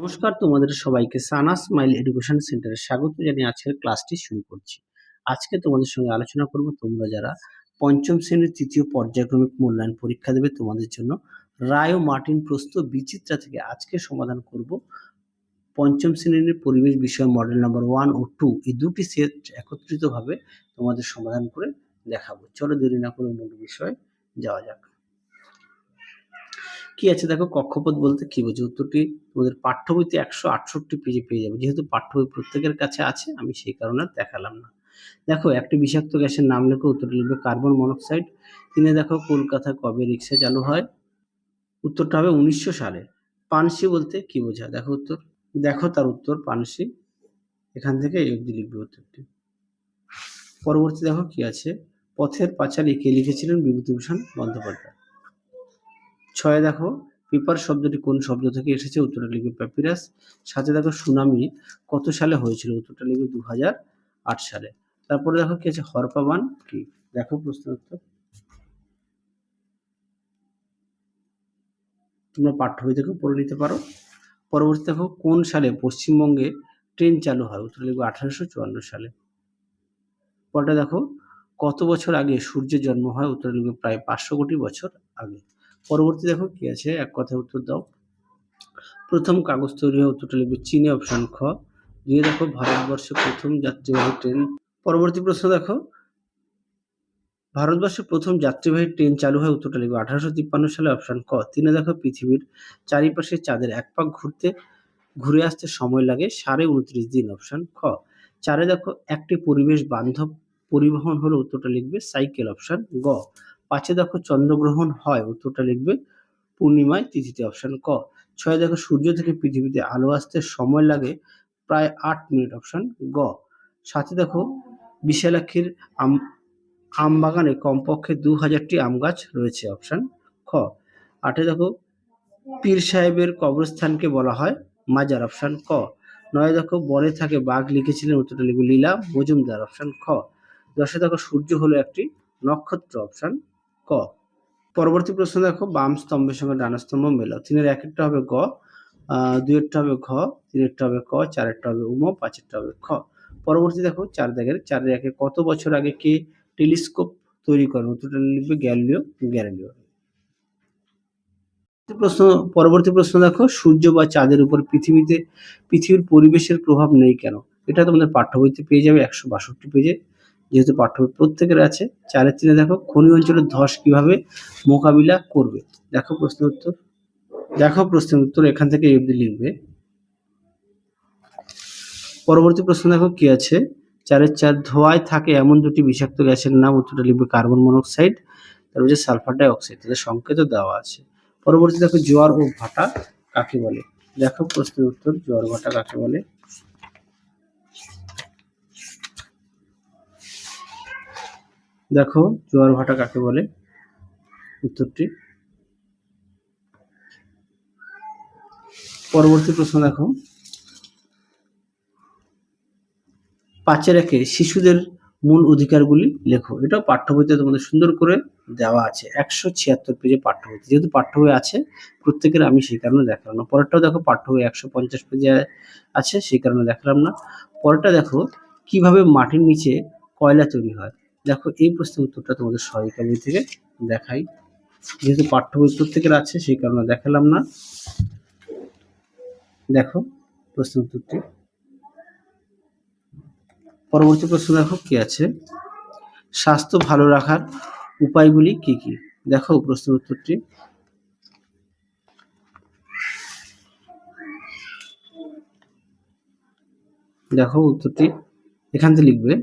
নমস্কার তোমাদের সবাইকে, সানা স্মাইল এডুকেশন সেন্টারে স্বাগত জানিয়ে আজকের ক্লাসটি শুরু করছি। আজকে তোমাদের সঙ্গে আলোচনা করব তোমরা যারা পঞ্চম শ্রেণির তৃতীয় পর্যায়ক্রমিক মূল্যায়ন পরীক্ষা দেবে তোমাদের জন্য রায় ও মার্টিন প্রস্ত বিচিত্রা থেকে আজকে সমাধান করব। পঞ্চম শ্রেণির পরিবেশ বিষয় মডেল নাম্বার ওয়ান ও টু এই দুটি সেট একত্রিতভাবে তোমাদের সমাধান করে দেখাবো। চলো দেরি না করে মূল বিষয়ে যাওয়া যাক। কি আছে দেখো, কক্ষপথ বলতে কি বোঝে? উত্তরটি তোমাদের পাঠ্য বইতে একশো আটষট্টি পেজে পেয়ে যাবে। যেহেতু পাঠ্য বই প্রত্যেকের কাছে আছে, আমি সেই কারণে দেখালাম না। দেখো, একটি বিষাক্ত গ্যাসের নাম লেখো, উত্তরটি লিখবে কার্বন মনোক্সাইড। তিনে দেখো, কলকাতা কবে রিক্সা চালু হয়? উত্তরটা হবে উনিশশো সালে। পানসি বলতে কি বোঝায়? দেখো উত্তর। দেখো তার উত্তর, পানসি। এখান থেকে এই অবধি লিখবে উত্তরটি। পরবর্তী দেখো কি আছে? পথের পাঁচালী কে লিখেছিলেন বিভূতিভূষণ বন্দ্যোপাধ্যায়। ছয় দেখো, পেপার শব্দটি কোন শব্দ থেকে এসেছে? উত্তরটা লিখবে প্যাপিরাস সাথে দেখো সুনামি, কত সালে হয়েছিল? উত্তরটা লিখবে দু হাজার আট সালে। তারপরে দেখো কি আছে? হরপাবান কি? দেখো প্রশ্ন উত্তর। তোমরা পাঠ্য বই থেকেও পড়ে নিতে পারো। পরবর্তী দেখো, কোন সালে পশ্চিমবঙ্গে ট্রেন চালু হয়? উত্তর লিখবে আঠারোশো চুয়ান্ন সালে। পরটা দেখো, কত বছর আগে সূর্যের জন্ম হয়? উত্তর লিখবে প্রায় পাঁচশো কোটি বছর আগে। পরবর্তী দেখো কি আছে? এক কথায় উত্তর দাও। প্রথম কাগজ তৈরি হয় উত্তরটা লিখবে চীনে, অপশন খ। দিয়ে দেখো, ভারতবর্ষে প্রথম যাত্রীবাহী ট্রেন। পরবর্তী প্রশ্ন দেখো। ভারতবর্ষে প্রথম যাত্রীবাহী ট্রেন চালু হয় উত্তরটা লিখবে আঠারোশো তিপ্পান্ন সালে, অপশন ক। তিনে দেখো, পৃথিবীর চারিপাশে চাঁদের এক পাক ঘুরতে, ঘুরে আসতে সময় লাগে সাড়ে উনত্রিশ দিন, অপশন খ। চারে দেখো, একটি পরিবেশ বান্ধব পরিবহন হলো উত্তরটা লিখবে সাইকেল, অপশন গ। পাঁচে দেখো চন্দ্রগ্রহণ হয়, উত্তরটা লিখবে পূর্ণিমায় তিথিতে অপশন ক। ছয় দেখো সূর্য থেকে পৃথিবীতে আলো আসতে সময় লাগে প্রায় আট মিনিট অপশন গ। সাথে দেখো বিশালাক্ষীর আম আম বাগানে কমপক্ষে দু হাজারটি আম গাছ রয়েছে অপশন খ। আটে দেখো পীর সাহেবের কবরস্থানকে বলা হয় মাজার অপশন ক। নয় দেখো বনে থাকে বাঘ লিখেছিলেন, উত্তরটা লিখবে লীলা মজুমদার অপশন খ। দশে দেখো সূর্য হলো একটি নক্ষত্র অপশন ক। পরবর্তী প্রশ্ন দেখো, বাম স্তম্ভের সঙ্গে ডান স্তম্ভ মেলাও তিনের এক একটা হবে গ দুইয়েরটা হবে ঘ, তিনেরটা হবে ক, চারেরটা হবে উম, পাঁচেরটা হবে খ। পরবর্তী দেখো চার দাগের চার একে কত বছর আগে কে টেলিস্কোপ তৈরি করেন উত্তরটা লিখবে গ্যালিলিও গ্যালিলিও। প্রশ্ন, পরবর্তী প্রশ্ন দেখো, সূর্য বা চাঁদের উপর পৃথিবীতে, পৃথিবীর পরিবেশের প্রভাব নেই কেন? এটা তোমাদের পাঠ্য বইতে পেয়ে যাবে, একশো বাষট্টি পেজে। যেহেতু পাঠ্য প্রত্যেকের আছে, চারের তিনে দেখো খনি অঞ্চলের ধস কীভাবে মোকাবিলা করবে? দেখো প্রশ্ন উত্তর। দেখো প্রশ্নের উত্তর, এখান থেকে অবধি লিখবে। পরবর্তী প্রশ্ন দেখো কি আছে? চারের চার ধোঁয়ায় থাকে এমন দুটি বিষাক্ত গ্যাসের নাম, উত্তরটা লিখবে কার্বন মনোক্সাইড তারপর যে সালফার ডাইঅক্সাইড, তাদের সংকেত দেওয়া আছে। পরবর্তী দেখো জোয়ার ও ভাটা কাকে বলে? দেখো প্রশ্নের উত্তর, জোয়ার ভাটা কাকে বলে? দেখো জোয়ার ভাটা কাকে বলে? উত্তরটি। পরবর্তী প্রশ্ন দেখো। পাঁচের একে শিশুদের মূল অধিকারগুলি লেখো। এটাও পাঠ্য বইতে তোমাদের সুন্দর করে দেওয়া আছে। একশো ছিয়াত্তর পেজে পাঠ্য বইতে যেহেতু পাঠ্য বই আছে, প্রত্যেকের আমি সেই কারণে দেখালাম না। পরেরটাও দেখো পাঠ্য বই একশো পঞ্চাশ পেজে আছে, সেই কারণে দেখালাম না। পরেরটা দেখো, কীভাবে মাটির নিচে কয়লা তৈরি হয়? দেখো, এই প্রশ্নের উত্তরটা তোমাদের সহায়িকা থেকে দেখাই। যেহেতু পাঠ্য বই প্রত্যেকের আছে, সেই কারণে দেখালাম না। দেখো প্রশ্ন উত্তরটি। পরবর্তী প্রশ্ন দেখো, কি আছে? স্বাস্থ্য ভালো রাখার উপায়গুলি কি কি? দেখো প্রশ্নের উত্তরটি। দেখো উত্তরটি। এখান থেকে লিখবে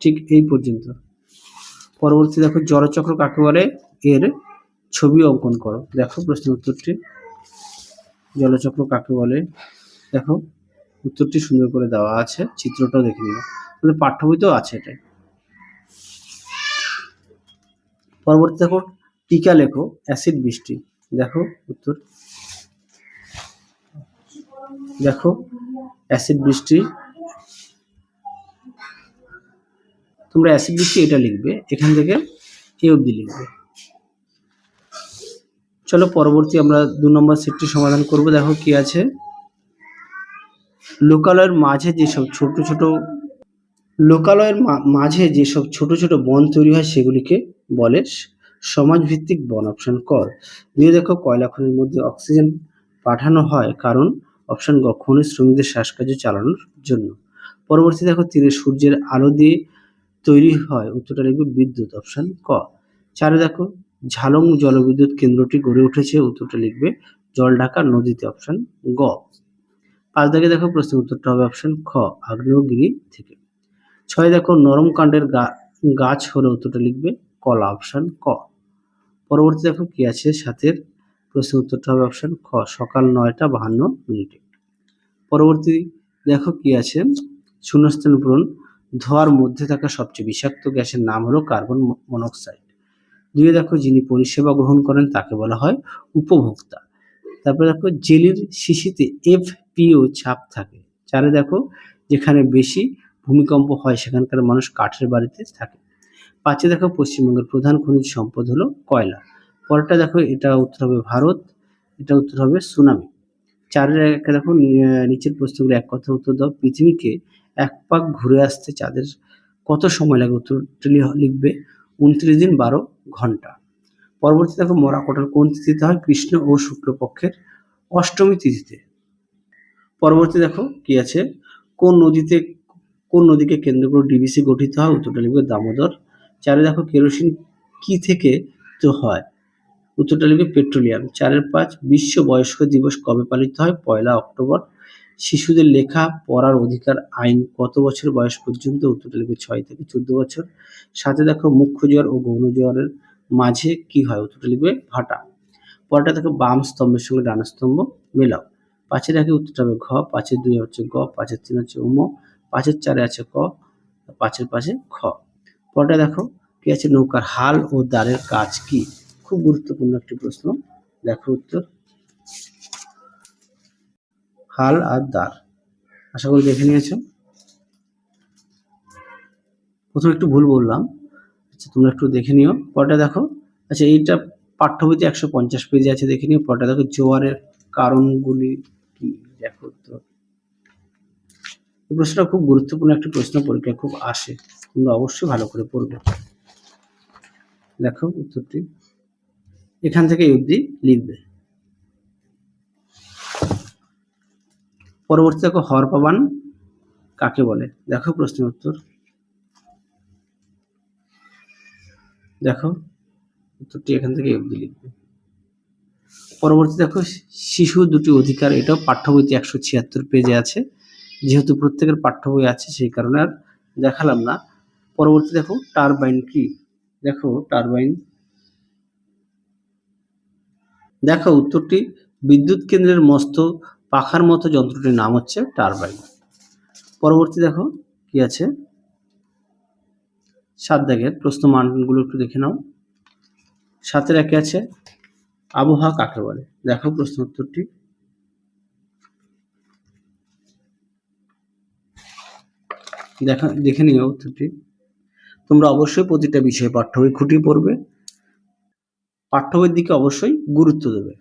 ঠিক এই পর্যন্ত। পরবর্তী দেখো জলচক্র কাকে বলে? এর ছবি অঙ্কন করো। দেখো প্রশ্নের উত্তরটি। জলচক্র কাকে বলে? দেখো, উত্তরটি সুন্দর করে দেওয়া আছে, চিত্রটাও দেখে নিও। মানে পাঠ্য বইতেও আছে এটাই পরবর্তী দেখো, টিকা লেখো, অ্যাসিড বৃষ্টি। দেখো উত্তর। দেখো, অ্যাসিড বৃষ্টি তোমরা অ্যাসিড বৃষ্টি এটা লিখবে। এখান থেকে এ অবধি লিখবে। চলো পরবর্তী আমরা দু নম্বর সেটটি সমাধান করব। দেখো কি আছে। লোকালয়ের মাঝে যেসব ছোট ছোট, লোকালয়ের মাঝে যেসব ছোট ছোট বন তৈরি হয়, সেগুলিকে বলে সমাজভিত্তিক বন অপশন কর দিয়ে দেখো কয়লা খনির মধ্যে অক্সিজেন পাঠানো হয়, কারণ অপশন গ খনিজ শ্রমিকদের শ্বাসকার্য চালানোর জন্য। পরবর্তী দেখো তীরে সূর্যের আলো দিয়ে তৈরি হয়। উত্তরটা লিখবে বিদ্যুৎ অপশন ক। চারে দেখো, ঝালং জলবিদ্যুৎ কেন্দ্রটি গড়ে উঠেছে। উত্তরটা লিখবে জলঢাকা নদীতে অপশান গ। পাঁচ দাগে দেখো প্রশ্ন উত্তরটা হবে অপশন খ, আগ্নেয়গিরি থেকে। ছয় দেখো, নরম কাণ্ডের গাছ হলে উত্তরটা লিখবে কলা অপশান ক। পরবর্তী দেখো কি আছে সাতের প্রশ্ন উত্তরটা হবে অপশান খ, সকাল নয়টা বাহান্ন মিনিটে। পরবর্তী দেখো কি আছে, শূন্যস্থান পূরণ ধোঁয়ার মধ্যে থাকা সবচেয়ে বিষাক্ত গ্যাসের নাম হলো কার্বন মনোক্সাইড। দুয়ে দেখো যিনি পরিষেবা গ্রহণ করেন তাকে বলা হয় উপভোক্তা। তারপরে দেখো জেলির শিশিতে এফ পিও ছাপ থাকে। চারে দেখো যেখানে বেশি ভূমিকম্প হয় সেখানকার মানুষ কাঠের বাড়িতে থাকে। পাঁচে দেখো পশ্চিমবঙ্গের প্রধান খনিজ সম্পদ হলো কয়লা। পরেরটা দেখো এটা উত্তর হবে ভারত, এটা উত্তর হবে সুনামি। চারের একটা দেখো নিচের প্রশ্নগুলো এক কথা উত্তর দাও। পৃথিবীকে এক পাক ঘুরে আসতে চাঁদের কত সময় লাগে উত্তরটা লিখবে? উনত্রিশ দিন বারো ঘণ্টা। পরবর্তী দেখো মরাকোটার কোন তিথিতে হয়? কৃষ্ণ ও শুক্লপক্ষের অষ্টমী তিথিতে। পরবর্তী দেখো কি আছে? কোন নদীতে, কোন নদীকে কেন্দ্র করে ডিবিসি গঠিত হয়? উত্তরটা লিখবে দামোদর। চারে দেখো কেরোসিন কি থেকে তো হয়? উত্তরটা লিখবে পেট্রোলিয়াম। চারের পাঁচ, বিশ্ব বয়স্ক দিবস কবে পালিত হয়? পয়লা অক্টোবর। শিশুদের লেখা, পড়ার অধিকার, আইন কত বছর বয়স পর্যন্ত, উত্তরটা লিখবে ছয় থেকে চোদ্দ বছর। সাথে দেখো মুখ্য জ্বর ও গৌণ জোয়ারের মাঝে কি হয়, উত্তরটা লিখবে ভাটা। পরটা দেখো বাম স্তম্ভের সঙ্গে ডান স্তম্ভ মেলাও। পাঁচের একে উত্তরটা হবে ঘ, পাঁচের দুই হচ্ছে গ, পাঁচের তিন হচ্ছে উম, পাঁচের চারে আছে ক, পাঁচের পাশে খ। পরটা দেখো কি আছে, নৌকার হাল ও দাঁড়ের কাজ কি? খুব গুরুত্বপূর্ণ একটি প্রশ্ন। দেখো উত্তর। হাল আর দাঁড়। আশা করি দেখে নিয়েছো প্রথমে একটু ভুল বললাম। আচ্ছা তোমরা একটু দেখে নিও। পরটা দেখো। আচ্ছা এইটা পাঠ্য বইতে একশো পঞ্চাশ পেজে আছে, দেখে নিও। পরটা দেখো, জোয়ারের কারণগুলি কি? দেখো তো। এই প্রশ্নটা খুব গুরুত্বপূর্ণ একটি প্রশ্ন, পরীক্ষায় খুব আসে। তোমরা অবশ্যই ভালো করে পড়বে। দেখো উত্তরটি। এখান থেকে এই অবধি লিখবে। পরবর্তী দেখো হরপাবান কাকে বলে? দেখো প্রশ্নের উত্তর। দেখো উত্তরটি এখান থেকে অবধি লিখবে। পরবর্তী দেখো, শিশু দুটি অধিকার, এটাও পাঠ্য বইতে একশো ছিয়াত্তর পেজে আছে। যেহেতু প্রত্যেকের পাঠ্য বই আছে, সেই কারণে আর দেখালাম না। পরবর্তী দেখো, টারবাইন কি? দেখো টারবাইন। দেখো উত্তরটি, বিদ্যুৎ কেন্দ্রের মস্ত পাখার মতো যন্ত্রটির নাম হচ্ছে টারবাইন। পরবর্তী দেখো কি আছে? সাত দাগের প্রশ্ন মানগুলো একটু দেখে নাও। সাতের একে আছে আবহাওয়া কাকে বলে? দেখো প্রশ্ন উত্তরটি। দেখা, দেখে নিও উত্তরটি। তোমরা অবশ্যই প্রতিটা বিষয়ে পাঠ্য বই খুঁটিয়ে পড়বে। পাঠ্য বইয়ের দিকে অবশ্যই গুরুত্ব দেবে।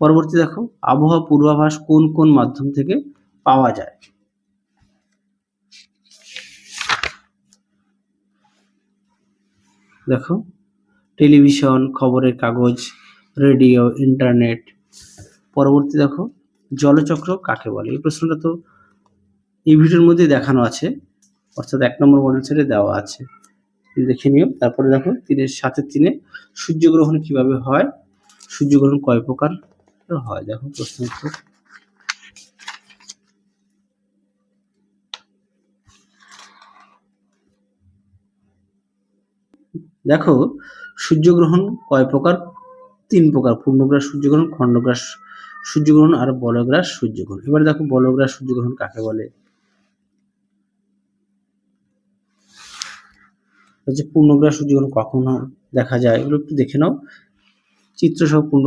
পরবর্তী দেখো, আবহাওয়া পূর্বাভাস কোন কোন মাধ্যম থেকে পাওয়া যায়? দেখো, টেলিভিশন, খবরের কাগজ, রেডিও, ইন্টারনেট। পরবর্তী দেখো, জলচক্র কাকে বলে? এই প্রশ্নটা তো এই ভিডিওর মধ্যে দেখানো আছে, অর্থাৎ এক নম্বর মডেল সেটে দেওয়া আছে। দেখে নিও, তারপরে দেখো, তিনের সাথে তিনে সূর্যগ্রহণ কীভাবে হয়? সূর্যগ্রহণ কয় প্রকার? হয়, দেখো প্রশ্ন উত্তর দেখো, সূর্যগ্রহণ কয় প্রকার? তিন প্রকার, পূর্ণগ্রাস সূর্যগ্রহণ, খণ্ডগ্রাস সূর্যগ্রহণ আর বলগ্রাস সূর্যগ্রহণ। এবার দেখো বলগ্রাস সূর্যগ্রহণ কাকে বলে? হচ্ছে পূর্ণগ্রাস সূর্যগ্রহণ কখন দেখা যায়। এগুলো একটু দেখে নাও। চিত্র সহ পূর্ণ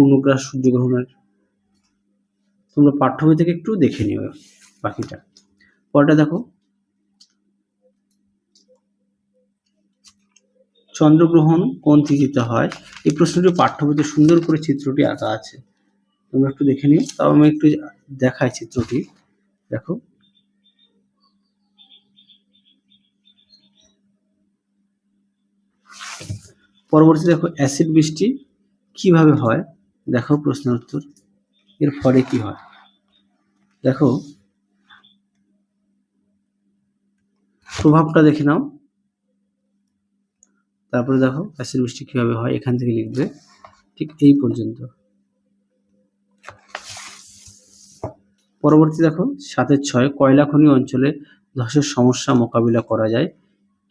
পূর্ণগ্রাস সূর্যগ্রহণের। তোমরা পাঠ্য থেকে একটু দেখে নিও বাকিটা। পরটা দেখো। চন্দ্রগ্রহণ কোন তিথিতে হয়? এই প্রশ্নটি পাঠ্যবইতে সুন্দর করে চিত্রটি আঁকা আছে। তোমরা একটু দেখে নিও। তাও আমি একটু দেখাই চিত্রটি। দেখো। পরবর্তী দেখো, অ্যাসিড বৃষ্টি কীভাবে হয়? দেখো প্রশ্নের উত্তর। এর ফলে কি হয়? দেখো, প্রভাবটা দেখে নাও। তারপরে দেখো অ্যাসিড বৃষ্টি কীভাবে হয়, এখান থেকে লিখবে। ঠিক এই পর্যন্ত। পরবর্তী দেখো, সাতের ছয়, কয়লা খনি অঞ্চলে ধসের সমস্যা মোকাবিলা করা যায়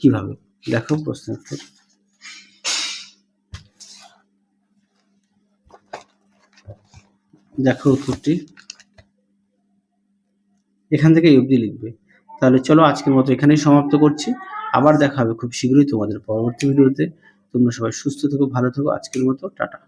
কীভাবে? দেখো প্রশ্নের উত্তর। দেখো উত্তরটি। এখান থেকে এই অবধি লিখবে। তাহলে চলো আজকের মতো এখানেই সমাপ্ত করছি। আবার দেখা হবে খুব শীঘ্রই তোমাদের পরবর্তী ভিডিওতে। তোমরা সবাই সুস্থ থেকো, ভালো থেকো। আজকের মতো টাটা।